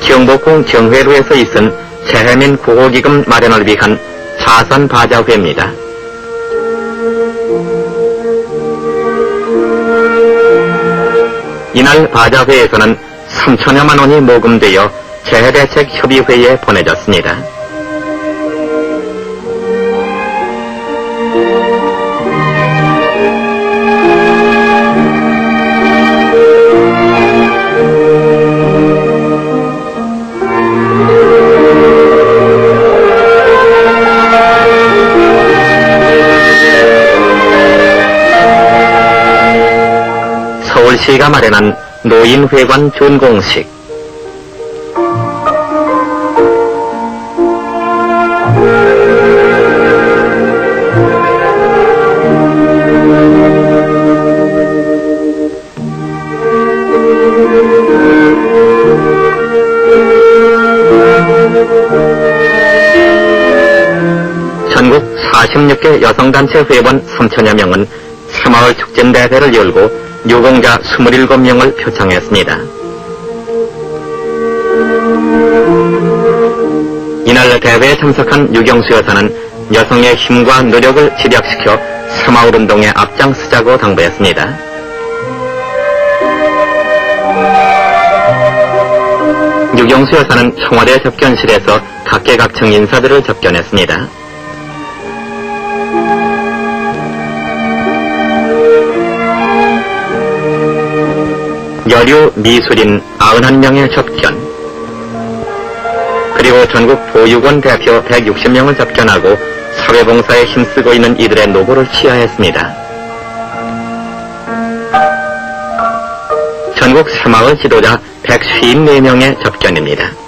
경복궁 정회로에서 있은 재해민 구호기금 마련을 위한 자선 바자회입니다. 이날 바자회에서는 3천여만 원이 모금되어 재해대책협의회에 보내졌습니다. 서울시가 마련한 노인회관 준공식. 전국 46개 여성단체 회원 3천여 명은 새마을 축전대회를 열고 유공자 27명을 표창했습니다. 이날 대회에 참석한 유경수 여사는 여성의 힘과 노력을 집약시켜 새마을 운동에 앞장서자고 당부했습니다. 유경수 여사는 청와대 접견실에서 각계각층 인사들을 접견했습니다. 여류 미술인 91명의 접견 그리고 전국 보육원 대표 160명을 접견하고 사회봉사에 힘쓰고 있는 이들의 노고를 치하했습니다. 전국 새마을 지도자 154명의 접견입니다.